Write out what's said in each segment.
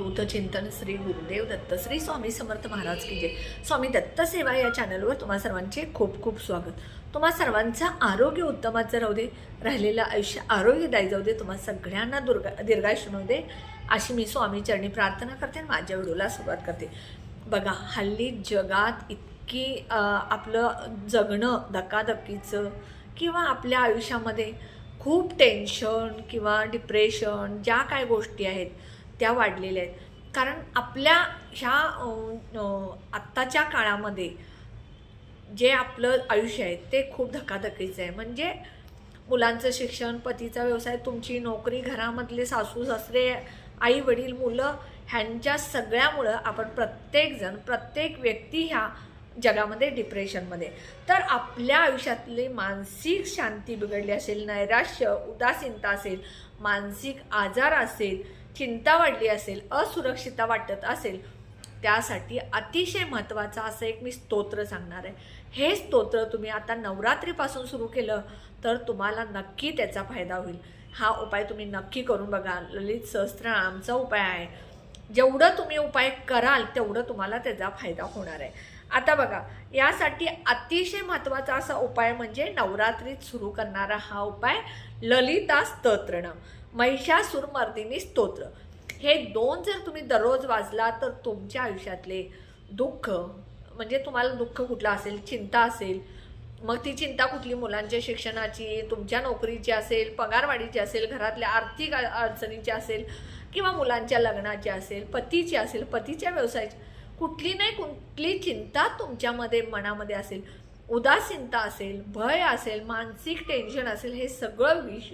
अवधूत चिंतन श्री गुरुदेव दत्त श्री स्वामी समर्थ महाराज की जय. स्वामी दत्त सेवा या चॅनलवर तुम्हा सर्वांचे खूप खूप स्वागत. तुम्हा सर्वांचं आरोग्य उत्तमाचं राहू दे राहिलेलं आयुष्य आरोग्यदायी जाऊ दे तुम्हा सगळ्यांना दुर्गा दीर्घायुष्य मिळू दे अशी मी स्वामी चरणी प्रार्थना करते आणि माझ्या व्हिडिओला सुरुवात करते. बघा हल्ली जगात इतकी आपलं जगणं धकाधकीचं किंवा आपल्या आयुष्यामध्ये खूप टेन्शन किंवा डिप्रेशन ज्या काय गोष्टी आहेत त्या वाढलेल्या आहेत. कारण आपल्या ह्या आत्ताच्या काळामध्ये जे आपलं आयुष्य आहे ते खूप धकाधकीचं आहे. म्हणजे मुलांचं शिक्षण पतीचा व्यवसाय तुमची नोकरी घरामधले सासू सासरे आई वडील मुलं ह्यांच्या सगळ्यामुळं आपण प्रत्येकजण प्रत्येक व्यक्ती ह्या जगामध्ये डिप्रेशनमध्ये तर आपल्या आयुष्यातली मानसिक शांती बिघडली असेल नैराश्य उदासीनता असेल मानसिक आजार असेल चिंता वाढली असेल असुरक्षिता वाटत असेल त्यासाठी अतिशय महत्त्वाचं असं एक मी स्तोत्र सांगणार आहे. हे स्तोत्र तुम्ही आता नवरात्रीपासून सुरू केलं तर तुम्हाला नक्की त्याचा फायदा होईल. हा उपाय तुम्ही नक्की करून बघा. ललित सहस्त्रनामचा उपाय आहे. जेवढं तुम्ही उपाय कराल तेवढं तुम्हाला त्याचा फायदा होणार आहे. आता बघा यासाठी अतिशय महत्त्वाचा असा उपाय म्हणजे नवरात्रीत सुरू करणारा हा उपाय ललिता स्तोत्रणं महिषासुरमर्दिनी स्तोत्र. हे दोन जर तुम्ही दररोज वाजला तर तुमच्या आयुष्यातले दुःख म्हणजे तुम्हाला दुःख कुठलं असेल चिंता असेल मग ती चिंता कुठली? मुलांच्या शिक्षणाची तुमच्या नोकरीची असेल पगारवाढीची असेल घरातल्या आर्थिक अडचणीची असेल किंवा मुलांच्या लग्नाची असेल पतीची असेल पतीच्या व्यवसायाची कुठली नाही कुठली चिंता तुमच्यामध्ये मनामध्ये असेल उदासीनता असेल भय असेल मानसिक टेन्शन असेल हे सगळं विष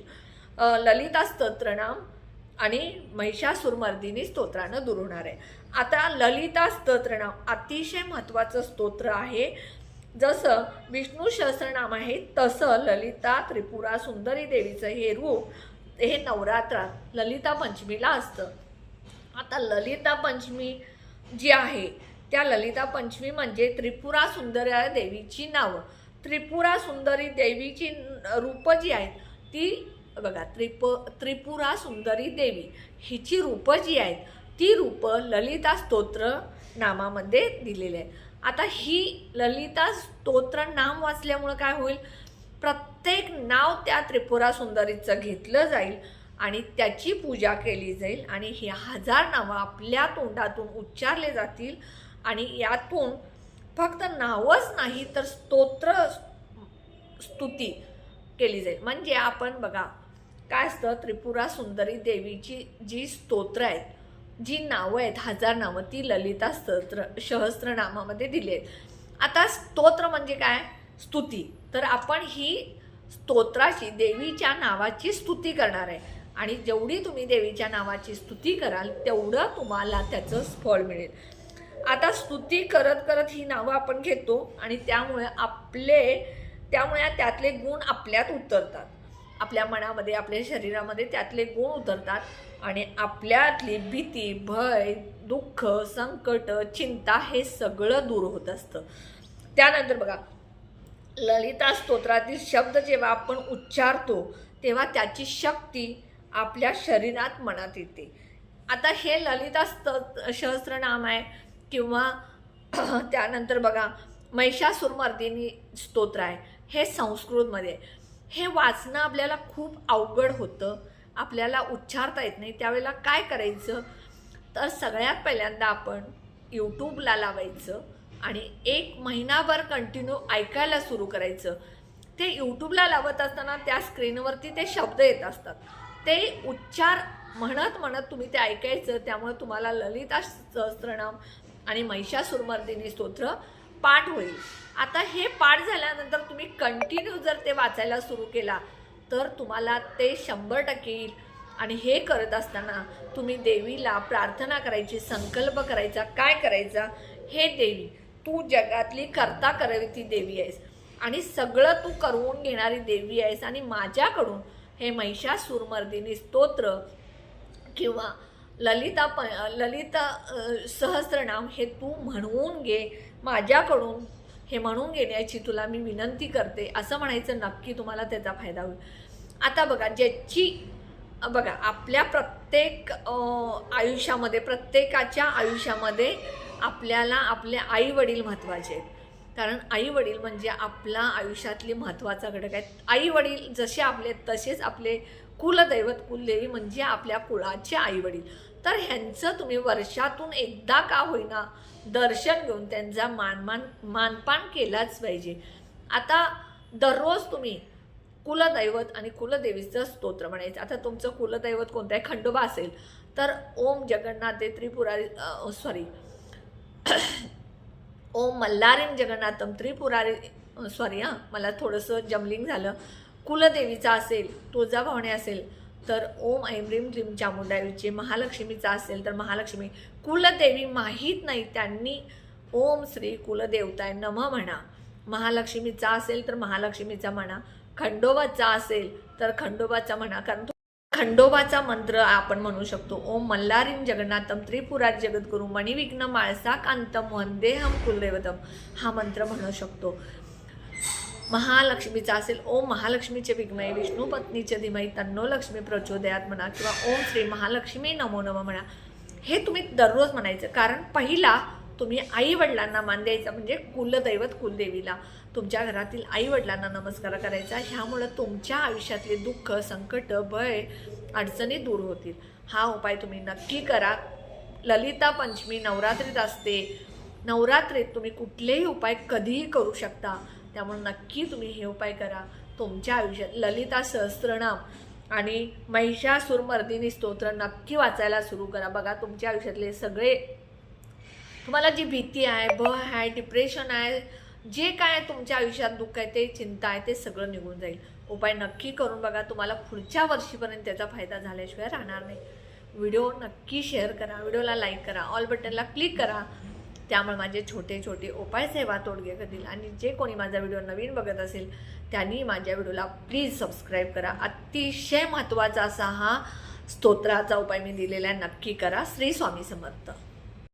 ललिता स्तोत्रनाम आणि महिषासुरमर्दिनी स्तोत्रानं दूर होणार आहे. आता ललिता स्तोत्रनाम अतिशय महत्त्वाचं स्तोत्र आहे. जसं विष्णू सहस्रनाम आहे तसं ललिता त्रिपुरा सुंदरी देवीचं हे रूप हे नवरात्रात ललिता पंचमीला असतं. आता ललिता पंचमी जी आहे त्या ललिता पंचमी म्हणजे त्रिपुरा सुंदरी देवीची नावं. त्रिपुरा सुंदरी देवीची रूपं जी आहेत ती बघा त्रिप त्रिपुरा सुंदरी देवी हिची रूपं जी आहेत ती रूपं ललिता स्तोत्र नामामध्ये दिलेली आहेत. आता ही ललिता स्तोत्र नाम वाचल्यामुळं काय होईल? प्रत्येक नाव त्या त्रिपुरा सुंदरीचं घेतलं जाईल आणि त्याची पूजा केली जाईल आणि ही हजार नावं आपल्या तोंडातून उच्चारले जातील आणि यातून फक्त नावच नाही तर स्तोत्र स्तुती केली जाईल. म्हणजे आपण बघा काय असतं? त्रिपुरा सुंदरी देवीची जी स्तोत्र आहेत जी नावं आहेत हजार नावं ती ललिता स्तोत्र सहस्त्रनामामध्ये दिली आहेत. आता स्तोत्र म्हणजे काय? स्तुती. तर आपण ही स्तोत्राची देवीच्या नावाची स्तुती करणार आहे. आणि जेवढी तुम्ही देवीच्या नावाची स्तुती कराल तेवढं तुम्हाला त्याचं फळ मिळेल. आता स्तुती करत करत ही नावं आपण घेतो आणि त्यामुळे आपले त्यामुळे त्यातले गुण आपल्यात उतरतात. आपल्या मनामध्ये आपल्या शरीरामध्ये त्यातले गुण उतरतात आणि आपल्यातली भीती भय दुःख संकट चिंता हे सगळं दूर होत असतं. त्यानंतर बघा ललिता स्तोत्रातील शब्द जेव्हा आपण उच्चारतो तेव्हा त्याची शक्ती आपल्या शरीरात मनात येते. आता हे ललिता स्त सहस्रनाम आहे किंवा त्यानंतर बघा महिषासुरमर्दिनी स्तोत्र आहे. हे संस्कृतमध्ये आहे. हे वाचणं आपल्याला खूप अवघड होतं. आपल्याला उच्चारता येत नाही. त्यावेळेला काय करायचं? तर सगळ्यात पहिल्यांदा आपण यूट्यूबला लावायचं आणि एक महिनाभर कंटिन्यू ऐकायला सुरू करायचं. ते यूट्यूबला लावत असताना त्या स्क्रीनवरती ते शब्द येत असतात. ते उच्चार म्हणत म्हणत तुम्ही ते ऐकायचं. त्यामुळे तुम्हाला ललिता सहस्त्रनाम आणि महिषासुरमर्दिनी स्तोत्र पाठ होईल. आता हे पाठ झाल्यानंतर तुम्ही कंटिन्यू जर ते वाचायला सुरू केला तर तुम्हाला ते शंभर टक्के येईल. आणि हे करत असताना तुम्ही देवीला प्रार्थना करायची संकल्प करायचा काय करायचा हे देवी तू जगातली करता करावी ती देवी आहेस. आणि सगळं तू करवून घेणारी देवी आहेस. आणि माझ्याकडून हे महिषासुरमर्दिनी स्तोत्र किंवा ललिता प ललिता सहस्रनाम सहस्त्रनाम हे तू म्हणवून घे. माझ्याकडून हे म्हणून घेण्याची तुला मी विनंती करते. असं म्हणायचं नक्की तुम्हाला त्याचा फायदा होईल. आता बघा ज्याची बघा आपल्या प्रत्येक आयुष्यामध्ये प्रत्येकाच्या आयुष्यामध्ये आपल्याला आपले आई वडील महत्त्वाचे आहेत. कारण आई वडील म्हणजे आपला आयुष्यातली महत्त्वाचा घटक आहे आई वडील जसे आपले तसेच आपले कुलदैवत कुलदेवी म्हणजे आपल्या कुळाचे आई वडील तर ह्यांचं तुम्ही वर्षातून एकदा का होईना दर्शन घेऊन त्यांचा मानमान मानपान केलाच पाहिजे. आता दररोज तुम्ही कुलदैवत आणि कुलदेवीचं स्तोत्र म्हणायचं. आता तुमचं कुलदैवत कोणतं आहे खंडोबा असेल. तर ओम जगन्नाथे त्रिपुरारी सॉरी ओम मल्लारीम जगन्नाथम त्रिपुरारी सॉरी हां. मला थोडंसं जमलिंग झालं. कुलदेवीचा असेल तुळजाभवानी असेल तर ओम ऐम रीम क्लीम चामुंडावीचे महालक्ष्मीचा असेल तर महालक्ष्मी. कुलदेवी माहीत नाही त्यांनी ओम श्री कुलदेवताय नम म्हणा. महालक्ष्मीचा असेल तर महालक्ष्मीचा म्हणा. खंडोबाचा असेल तर खंडोबाचा म्हणा. कारण तो खंडोबाचा मंत्र आपण म्हणू शकतो. ओम मल्लारीम जगन्नाथम त्रिपुरात जगद्गुरु मणिविघ्न माळसा कांतम वंदेहम कुलदेवतम हा मंत्र म्हणू शकतो. महालक्ष्मीचा असेल ओम महालक्ष्मीचे विघ्मय विष्णू पत्नीचे धीमय तन्नो लक्ष्मी प्रचोदयात म्हणा किंवा ओम श्री महालक्ष्मी नमो नम म्हणा. हे तुम्ही दररोज म्हणायचं. कारण पहिला तुम्ही आई वडिलांना मान द्यायचा म्हणजे कुलदैवत कुलदेवीला. तुमच्या घरातील आई वडिलांना नमस्कार करायचा. ह्यामुळं तुमच्या आयुष्यातले दुःख संकट भय अडचणी दूर होतील. हा उपाय तुम्ही नक्की करा. ललिता पंचमी नवरात्रीत असते. नवरात्रीत तुम्ही कुठलेही उपाय कधीही करू शकता. त्यामुळे नक्की तुम्ही हे उपाय करा. तुमच्या आयुष्यात ललिता सहस्त्रनाम आणि महिषासुरमर्दिनी स्तोत्र नक्की वाचायला सुरू करा. बघा तुमच्या आयुष्यातले सगळे तुम्हाला जी भीती आहे भय आहे डिप्रेशन आहे जे काय तुमच्या आयुष्यात दुःख आहे ते चिंता आहे ते सगळं निघून जाईल. उपाय नक्की करून बघा. तुम्हाला पुढच्या वर्षीपर्यंत त्याचा फायदा झाल्याशिवाय राहणार नाही. व्हिडिओ नक्की शेअर करा. व्हिडिओला लाईक करा. ऑल बटनला क्लिक करा. त्यामुळे माझे छोटे छोटे उपाय सेवा तोडगे करतील आणि जे कोणी माझा व्हिडिओ नवीन बघत असेल त्यांनी माझ्या व्हिडिओला प्लीज सबस्क्राईब करा. अतिशय महत्त्वाचा असा हा स्तोत्राचा उपाय मी दिलेला आहे. नक्की करा. श्री स्वामी समर्थ.